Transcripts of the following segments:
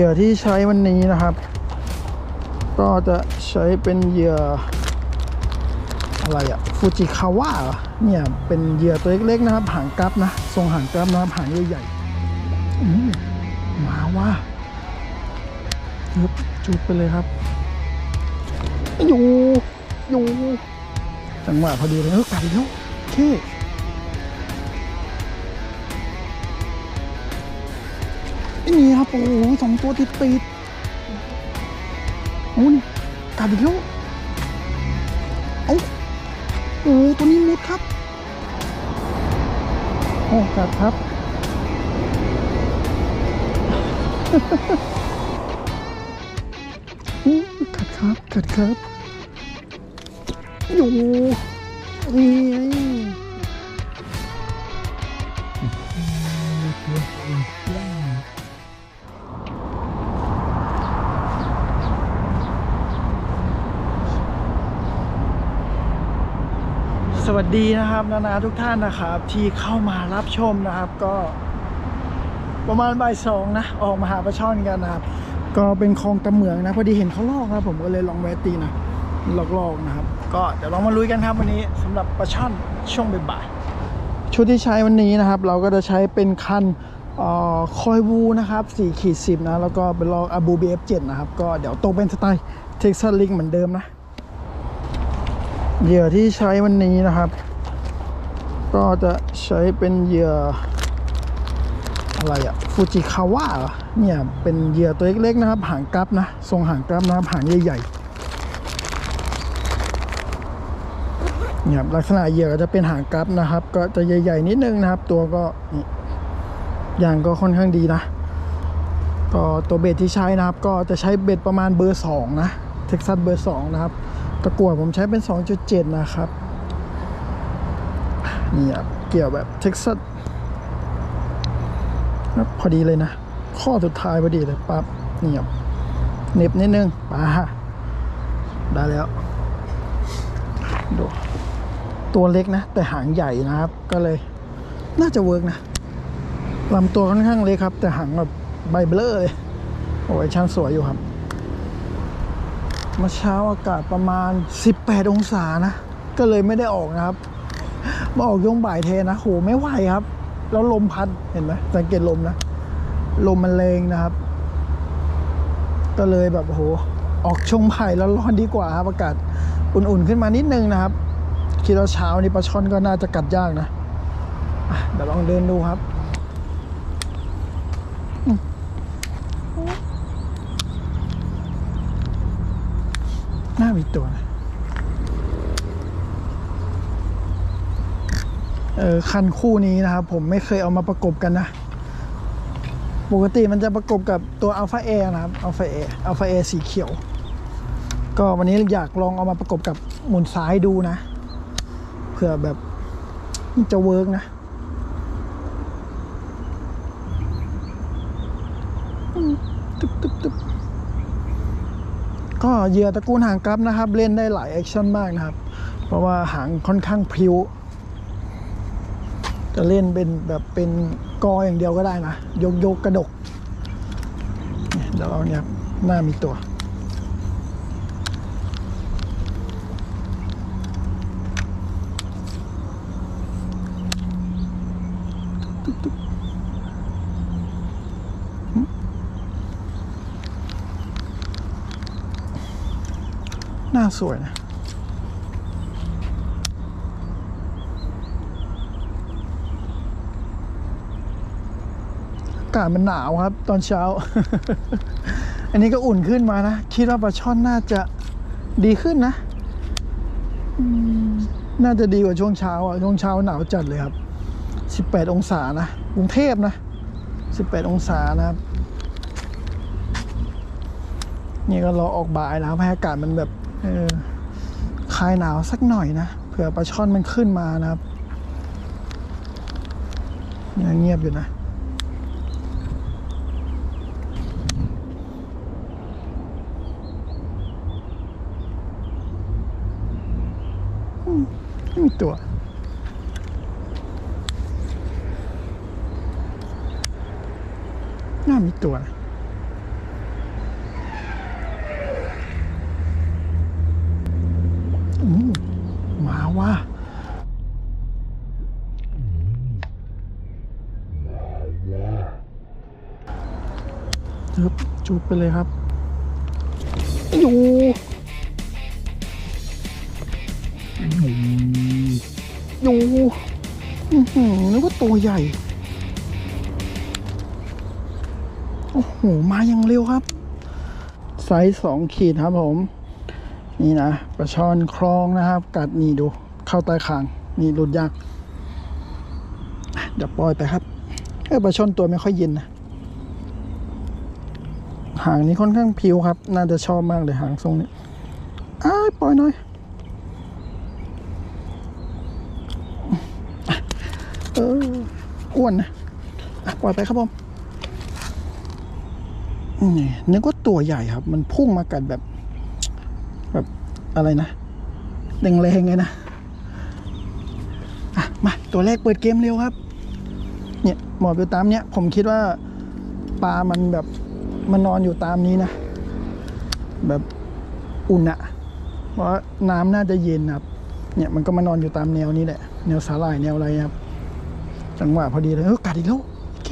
หยื่อที่ใช้วันนี้นะครับ ก็จะใช้เป็นเหยื่อ อะไรอะฟูจิคาวะเนี่ยเป็นเหยื่อตัวเล็กๆนะครับ หางกรับนะทรงหางกรับนะครับหางใหญ่ๆมมาว่ายึบจุดไปเลยครับ อยู่ อยู่ จังหวะพอดีเลยเออกัดอีกแล้วโอเค นี่ครับโอ้โหสองตัวติดติดๆอุ้ยกัดอีกแล้วเอ้าโอ้ตัวนี้มุดครับโอ้กัดครับอู้กัดครับกัดครับอยู่นี่ ดีนะครับ นานาทุกท่านนะครับ ที่เข้ามารับชมนะครับก็ ประมาณบ่ายสองนะ ออกมาหาปลาช่อนกันนะครับ ก็เป็นคลองตะเหมืองนะ พอดีเห็นเขาลอกครับ ผมก็เลยลองแวะตีนะลอกๆนะครับ ก็เดี๋ยวลองมาลุยกันครับวันนี้สำหรับปลาช่อนช่วงบ่ายๆชุดที่ใช้วันนี้นะครับ เราก็จะใช้เป็นคันออคอยวูนะครับ4ขีด10นะแล้วก็เป็นลอกอาบูบีเอฟเจ็ดนะครับ ก็เดี๋ยวตกเป็นสไตล์เท็กซัสลิงเหมือนเดิมนะ เหยื่อที่ใช้วันนี้นะครับ ก็จะใช้เป็นเหยื่อ อะไรอะฟูจิคาวะเนี่ย เป็นเหยื่อตัวเล็กๆนะครับ หางกรับนะ ทรงหางกรับนะครับ หางใหญ่ๆเนี่ยลักษณะเหยื่อก็จะเป็นหางกรับนะครับ ก็จะใหญ่ ๆ นิดนึงนะครับ ตัวก็นี่ยางก็ค่อนข้างดีนะ ก็ตัวเบ็ดที่ใช้นะครับ ก็จะใช้เบ็ดประมาณเบอร์สองนะเท็กซัสเบอร์สองนะครับ ตะกั่วผมใช้เป็น 2.7 นะครับ นี่ครับ เกี่ยวแบบเท็กซัสพอดีเลยนะ ข้อสุดท้ายพอดีเลยปั๊บนี่ครับเน็บนิดนึงป่าได้แล้ว ดู ตัวเล็กนะ แต่หางใหญ่นะครับ ก็เลย น่าจะเวิร์กนะลำตัวค่อนข้างเล็กครับ แต่หางแบบใบเบลอเลย โอ้ยช่างสวยอยู่ครับ เมื่อเช้าอากาศประมาณ 18 องศานะ ก็เลยไม่ได้ออกนะครับ มาออกยงบ่ายเทนะโหไม่ไหวครับ แล้วลมพัดเห็นไหมสังเกตลมนะ ลมมันแรงนะครับ ก็เลยแบบโหออกช่วงบ่ายแล้วร้อนดีกว่าครับอากาศอุ่นๆขึ้นมานิดนึงนะครับ คิดว่าเช้านี้ปลาช่อนก็น่าจะกัดยากนะเดี๋ยวลองเดินดูครับ น่ามีตัวนะเออคันคู่นี้นะครับ ผมไม่เคยเอามาประกบกันนะ ปกติมันจะประกบกับตัวอัลฟาเอนะครับอัลฟาเออัลฟาเอสีเขียว ก็วันนี้อยากลองเอามาประกบกับหมุนซ้ายดูนะเผื่อแบบจะเวิร์กนะอืมตึ๊บตึ๊บตึ๊บ ก็เหยื่อตระกูลหางกรับนะครับ เล่นได้หลายแอคชั่นมากนะครับ เพราะว่าหางค่อนข้างพริ้วจะเล่นเป็นแบบเป็นกออย่างเดียวก็ได้นะ ยกยกกระดกเนี่ยเดี๋ยวเราเนี่ยหน้ามีตัว หน้าสวยนะอากาศมันหนาวครับ ตอนเช้า อันนี้ก็อุ่นขึ้นมานะ คิดว่าปลาช่อนน่าจะดีขึ้นนะอืมน่าจะดีกว่าช่วงเช้าอะ ช่วงเช้าหนาวจัดเลยครับ 18 องศานะกรุงเทพนะ 18 องศานะครับนี่ก็รอออกบ่ายนะครับให้อากาศมันแบบ เออคลายหนาวสักหน่อยนะ เผื่อปลาช่อนมันขึ้นมานะครับยังเงียบอยู่นะไม่มีตัวน่ามีตัวนะ ฮึ บไปเลยครับอยู่อยู่นึกว่าตัวใหญ่ โอ้โห มาอย่างเร็วครับ ไซส์สองขีดครับผม นี่นะปลาช่อนคลองนะครับ กัดนี่ดู เข้าใต้คาง นี่หลุดยาก เดี๋ยวปล่อยไปครับเออปลาช่อนตัวไม่ค่อยเย็นนะ หางนี้ค่อนข้างพิวครับ น่าจะชอบมากเลยหางทรงนี้อ้าปล่อยหน่อยอะเอออ้วนนะปล่อยไปครับผมนี่นึกว่าตัวใหญ่ครับ มันพุ่งมากัดแบบ แบบอะไรนะแรงๆไงนะอะมาตัวแรกเปิดเกมเร็วครับ เนี่ยหมอบอยู่ตามเนี้ยผมคิดว่าปลามันแบบ มันนอนอยู่ตามนี้นะ แบบอุ่นอะเพราะน้ำน่าจะเย็นครับ เนี่ยมันก็มานอนอยู่ตามแนวนี้แหละ แนวสาหร่ายแนวอะไรครับ จังหวะพอดีเลยเออกัดอีกแล้วโอเค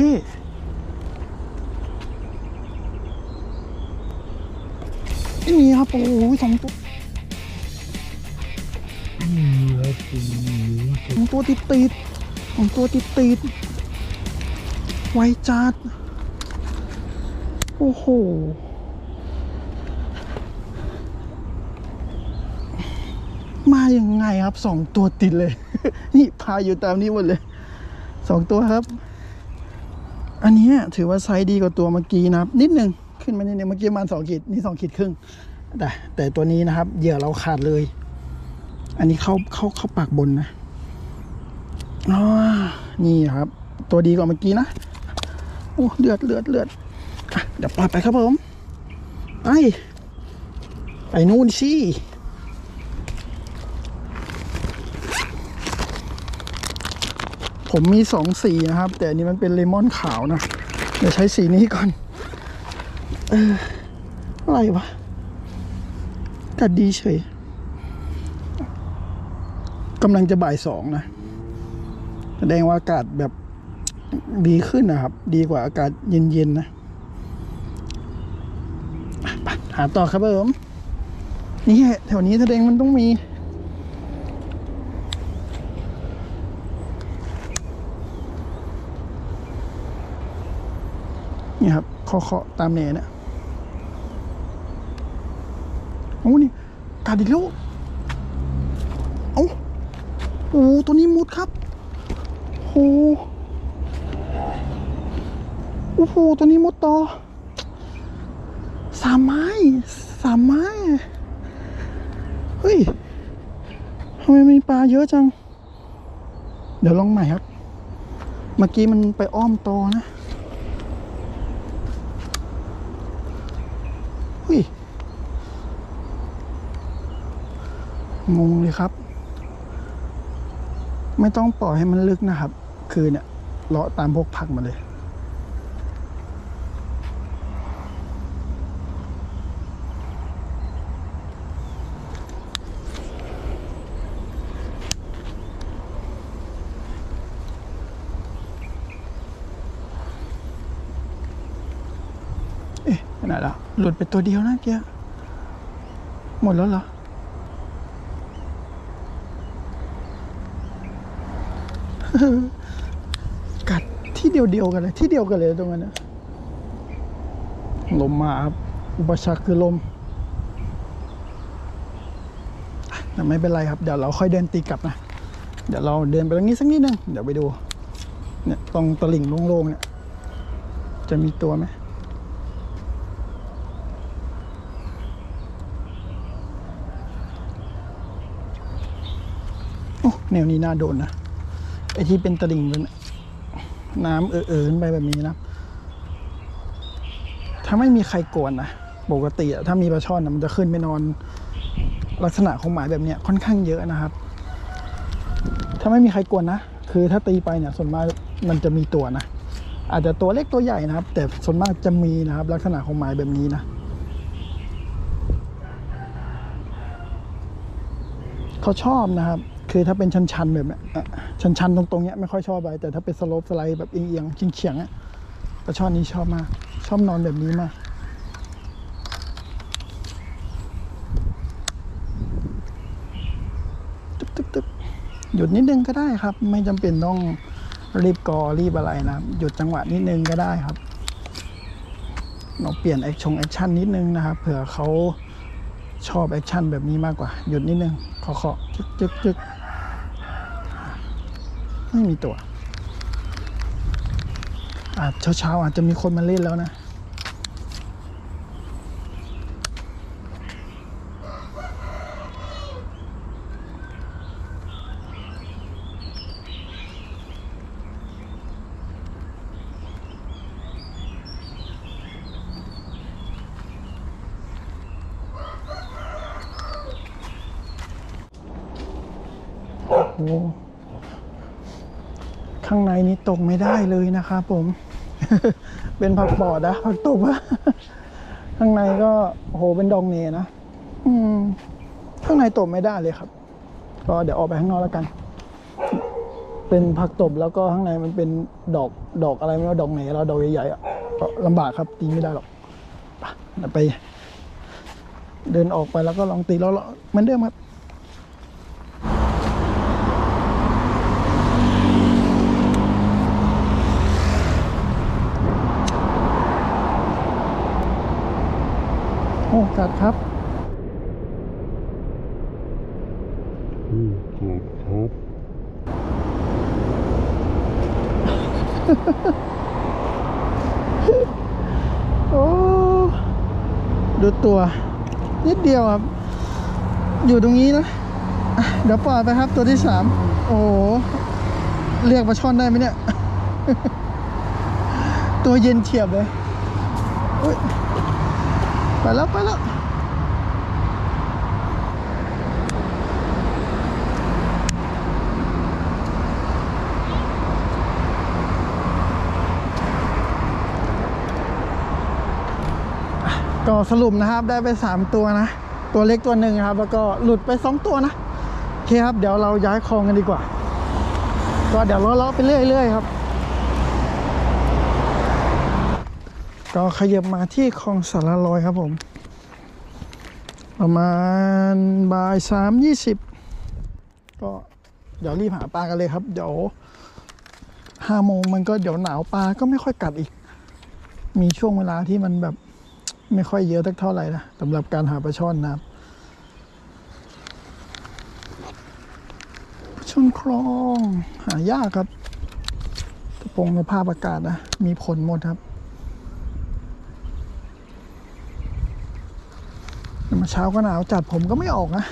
นี่ครับโอ้โหสองตัวสองตัวติดติดสองตัวติดติดไวจัด โอ้โหมายังไงครับสองตัวติดเลย นี่พาอยู่ตามนี้หมดเลยสองตัวครับ อันนี้ถือว่าไซส์ดีกว่าตัวเมื่อกี้นะครับ นิดนึงขึ้นมานิดนึงเมื่อกี้มาณสองขีดนี่สองขีดครึ่งแต่แต่ตัวนี้นะครับเหยื่อเราขาดเลย อันนี้เข้าเข้าเข้าปากบนนะอ๋อนี่ครับ ตัวดีกว่าเมื่อกี้นะโอ้เลือดเลือดเลือด เดี๋ยวปล่อยไปครับผมไปไปนู่นสิผมมีสองสีนะครับ แต่อันนี้มันเป็นเลมอนขาวนะเดี๋ยวใช้สีนี้ก่อนเอออะไรวะกัดดีเฉยกำลังจะบ่ายสองนะ แสดงว่าอากาศแบบดีขึ้นนะครับ ดีกว่าอากาศเย็นๆนะอะไป หาต่อครับผมนี่แถวนี้แสดงมันต้องมี นี่ครับเคาะๆตามแนวเนี่ยโอ้นี่กัดอีกแล้วเอ้าโอ้ตัวนี้มุดครับโอ้โหตัวนี้มุดต่อามไม้สามไม้เฮ้ยทำไมมีปลาเยอะจัง เดี๋ยวลองใหม่ครับ เมื่อกี้มันไปอ้อมตอนะเฮ้ยงงเลยครับ ไม่ต้องปล่อยให้มันลึกนะครับ คือเนี่ยเลาะตามพวกผักมาเลย เอ๊ะไปไหลุดไปตัวเดียวนะเกียหมดแล้วเหรอ กัดที่เดียวเดียวกันเลย ที่เดียวกันเลยตรงนั้นนะลมมาครับ อุปสรรคคือลม แต่ไม่เป็นไรครับ เดี๋ยวเราค่อยเดินตีกลับนะ เดี๋ยวเราเดินไปตรงนี้สักนิดนึง เดี๋ยวไปดู เนี่ยตรงตลิ่งโล่งๆเนี่ย จะมีตัวไหม แนวนี้น่าโดนนะไอที่เป็นตลิ่งเป็นน้ำเออๆขึ้นไปแบบนี้นะ ถ้าไม่มีใครกวนนะปกติอะถ้ามีปลาช่อนนะมันจะขึ้นไปนอนลักษณะของหมายแบบเนี้ยค่อนข้างเยอะนะครับ ถ้าไม่มีใครกวนนะ คือถ้าตีไปเนี่ยส่วนมากมันจะมีตัวนะ อาจจะตัวเล็กตัวใหญ่นะครับ แต่ส่วนมากจะมีนะครับ ลักษณะของหมายแบบนี้นะ เขาชอบนะครับ คือถ้าเป็นชันๆแบบนี้ชันๆตรงๆเนี้ยไม่ค่อยชอบไรแต่ถ้าเป็นสโลปสไลด์แบบเอียงๆเฉียงๆอะปลาช่อนนี้ชอบมาก ชอบนอนแบบนี้มากตึ๊บตึ๊บตึ๊บหยุดนิดนึงก็ได้ครับ ไม่จำเป็นต้องรีบกอรีบอะไรนะหยุดจังหวะนิดนึงก็ได้ครับเราเปลี่ยนแอคชั่นแอคชั่นนิดนึงนะครับเผื่อเขาชอบแอคชั่นแบบนี้มากกว่า หยุดนิดนึงขอขอจึกจึกจึก ไม่มีตัวอาจเช้าๆอาจจะมีคนมาเล่นแล้วนะ โอ้โหข้างในนี้ตกไม่ได้ เลยนะครับผม เป็นผักบอดนะผักตบอะข้างในก็โหเป็นดองเนนะอืมข้างในตบไม่ได้เลยครับ ก็เดี๋ยวออกไปข้างนอกแล้วกัน เป็นผักตบแล้วก็ข้างในมันเป็นดอกดอกอะไรไม่รู้ดอกเนแล้วดอกใหญ่ๆอะก็ลำบากครับตีไม่ได้หรอกไปเดี๋ยวไปเดินออกไปแล้วก็ลองตีแล้วเหมือนเดิมครับ โอ้กัดครับอืมครับครับโอ้ดูตัว นิดเดียวครับ อยู่ตรงนี้นะอะเดี๋ยวปล่อยไปครับตัวที่สามโอ้โหเรียกปลาช่อนได้ไหมเนี่ย ตัวเย็นเฉียบเลยอุ๊ย ไปแล้วไปแล้วก็สรุปนะครับได้ไป 3 ตัวนะ ตัวเล็กตัวหนึ่งครับ แล้วก็หลุดไป 2 ตัวนะ โอเคครับ เดี๋ยวเราย้ายคลองกันดีกว่า ก็เดี๋ยวเลาะๆไปเรื่อยๆครับ ก็ขยับมาที่คลองสารลอยครับผม ประมาณบ่ายสามยี่สิบก็เดี๋ยวรีบหาปลากันเลยครับ เดี๋ยวห้าโมงมันก็เดี๋ยวหนาวปลาก็ไม่ค่อยกัดอีก มีช่วงเวลาที่มันแบบไม่ค่อยเยอะสักเท่าไหร่นะสำหรับการหาปลาช่อนนะครับช่อนคลองหายากครับกระโปรงสภาพอากาศนะ มีผลหมดครับ แต่มาเช้าก็หนาวจัดผมก็ไม่ออกนะ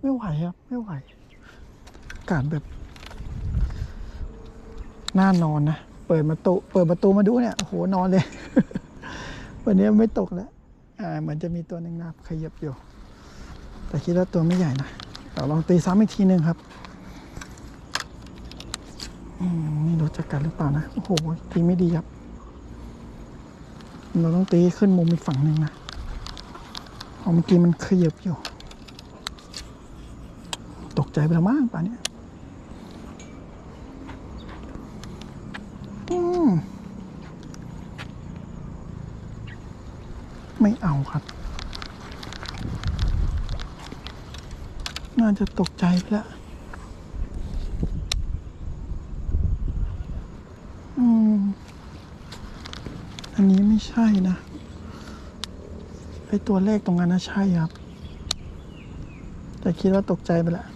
ไม่ไหวครับ ไม่ไหวอากาศแบบน่านอนนะ เปิดประตู เปิดประตูมาดูเนี่ย โอ้โห นอนเลย วันนี้ไม่ตกแล้ว อ่า เหมือนจะมีตัวหนึ่งนะครับขยับอยู่ แต่คิดว่าตัวไม่ใหญ่นะเดี๋ยวลองตีซ้ำอีกทีหนึ่งครับอืมไม่รู้จะกัดหรือเปล่านะ โอ้โห ตีไม่ดีครับ เราต้องตีขึ้นมุมอีกฝั่งหนึ่งนะ เมื่อกี้มันขยับอยู่ ตกใจไปแล้วมั้งป่านนี้ไม่เอาครับ น่าจะตกใจไปแล้วอืมอันนี้ไม่ใช่นะ ไอตัวเลขตรงนั้นนะใช่ครับ แต่คิดว่าตกใจไปแล้ว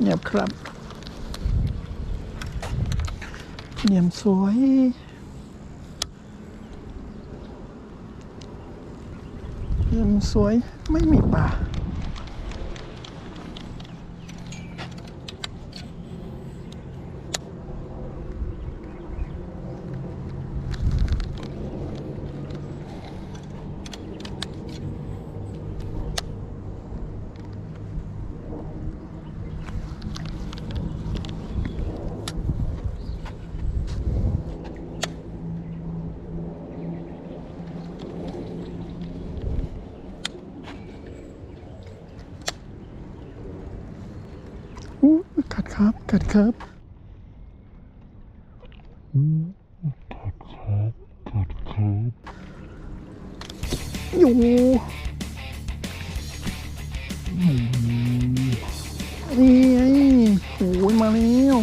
เงียบครับเหนียมสวยเหนียมสวยไม่มีป่า กัดครับอืมกัดครับกัดครับอยู่นี่ไงโอ้ยมาแล้ว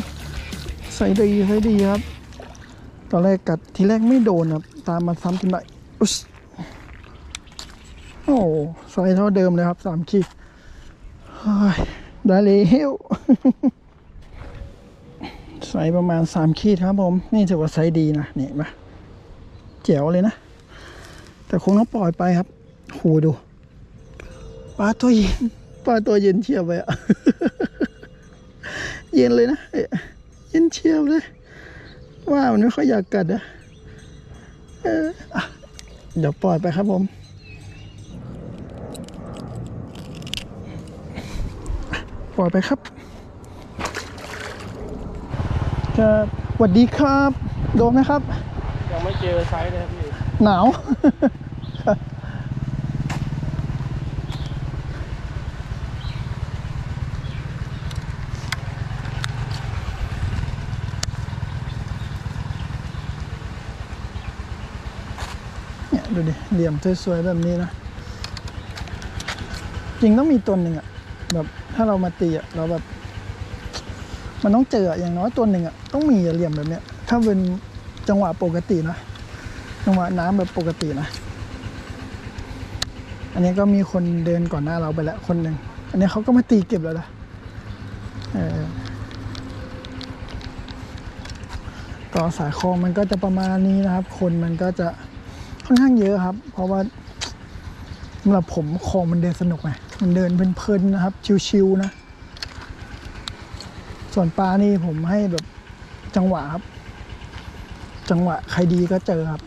ใส่ดีใส่ดีครับ ตอนแรกกัดทีแรกไม่โดนครับ ตามมาซ้ำจนได้อุ๊ยโอ้ใส่เท่าเดิมเลยครับสามขีดเฮ้ยได้แล้ว ใส่ประมาณสามขีดครับผม นี่ถือว่าไซส์ดีนะนี่มาเจ๋วเลยนะ แต่คงต้องปล่อยไปครับโหดูปลาตัวเย็นปลาตัวเย็นเชียบไปอะเย็นเลยนะเย็นเชียบเลย ว่ามันไม่ค่อยอยากกัดอะเอออะเดี๋ยวปล่อยไปครับผมปล่อยไปครับ ครับสวัสดีครับ โดมนะครับ ยังไม่เจอไซส์เลยครับพี่ หนาว เนี่ยดูดิเหลี่ยมสวยๆแบบนี้นะ จริงต้องมีตัวหนึ่งอะแบบถ้าเรามาตีอะเราแบบ มันต้องเจออย่างน้อยตัวหนึ่งอะต้องมีเหลี่ยมแบบเนี้ย ถ้าเป็นจังหวะปกตินะจังหวะน้ำแบบปกตินะ อันนี้ก็มีคนเดินก่อนหน้าเราไปแล้วคนหนึ่งอันนี้เขาก็มาตีเก็บแล้วนะเออสายคลองมันก็จะประมาณนี้นะครับ คนมันก็จะค่อนข้างเยอะครับ เพราะว่าสำหรับผมคลองมันเดินสนุกไงมันเดินเพลินๆนะครับ ชิวๆนะ ส่วนปลานี่ผมให้แบบจังหวะครับ จังหวะใครดีก็เจอครับ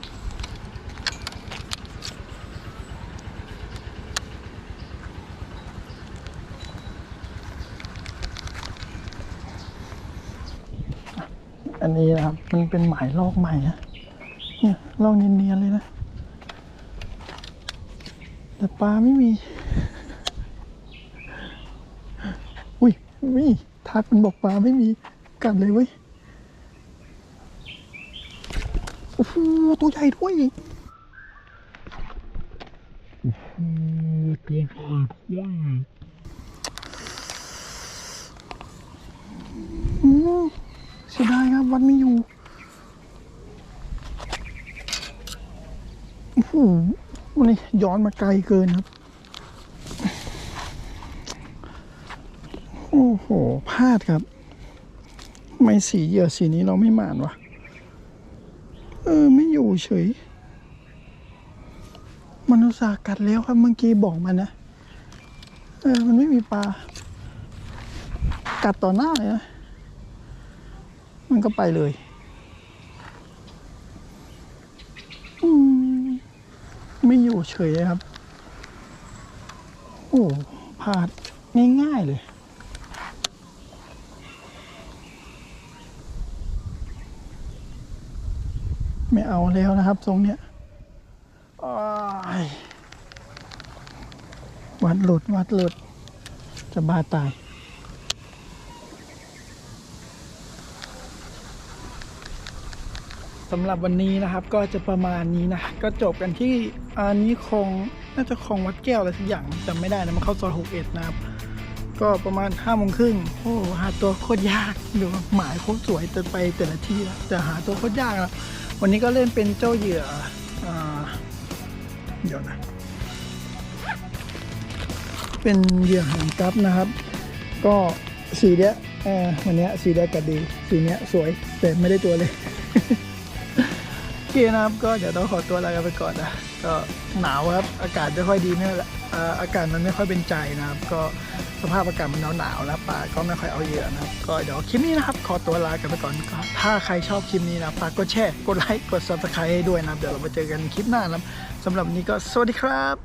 อันนี้นะครับมันเป็นหมายลอกใหม่นะเนี่ยลอกเนียนๆเลยนะ แต่ปลาไม่มี อุ้ยมี ทักมันบอกปลาไม่มีกัดเลยเว้ยโอ้โหตัวใหญ่ด้วยอืมตัวใหญ่ด้วยอืมเสียดายครับวัดไม่อยู่โอ้โหวันนี้ย้อนมาไกลเกินครับ โอ้โหพลาดครับ ไม่สีเหยื่อสีนี้เราไม่หมานวะเออ ไม่อยู่เฉยมันอุตส่าห์กัดแล้วครับเมื่อกี้บอกมันนะ เออ มันไม่มีปลา กัดต่อหน้าเลยนะ มันก็ไปเลยอืมไม่อยู่เฉยเลยครับ โอ้พลาดง่ายๆเลย ไม่เอาแล้วนะครับ ทรงเนี้ยวัดหลุดวัดหลุด จะบาตายสำหรับวันนี้นะครับก็จะประมาณนี้นะ ก็จบกันที่อันนี้คงน่าจะคงวัดแก้วอะไรสักอย่างจำไม่ได้นะมันเข้าซอยหกเอ็ดนะครับ ก็ประมาณห้าโมงครึ่งโอ้หาตัวโคตรยากดูหมายโคตรสวยแต่ไปแต่ละที่นะแต่หาตัวโคตรยากนะวันนี้ก็เล่นเป็นเจ้าเหยื่ออเดี๋ยวนะเป็นเหยื่อหางกัปนะครับ ก็สีเนี้ยวันเนี้ยสีเนี้ยกัดดีสีเนี้ยสวยแต่ไม่ได้ตัวเลยโอเคนะครับก็เดี๋ยวต้องขอตัวลากันไปก่อนนะก็หนาวครับ อากาศไม่ค่อยดีไม่ละอ่าอากาศมันไม่ค่อยเป็นใจนะครับ ก็ สภาพอากาศมันหนาวๆนะป่าก็ไม่ค่อยเอาเยอะนะครับ ก็เดี๋ยวคลิปนี้นะครับ ขอตัวลากันไปก่อนก็ถ้าใครชอบคลิปนี้นะฝากกดแชร์กดไลค์กดซับสไครต์ให้ด้วยนะเดี๋ยวเราไปเจอกันคลิปหน้านะสำหรับวันนี้ก็สวัสดีครับ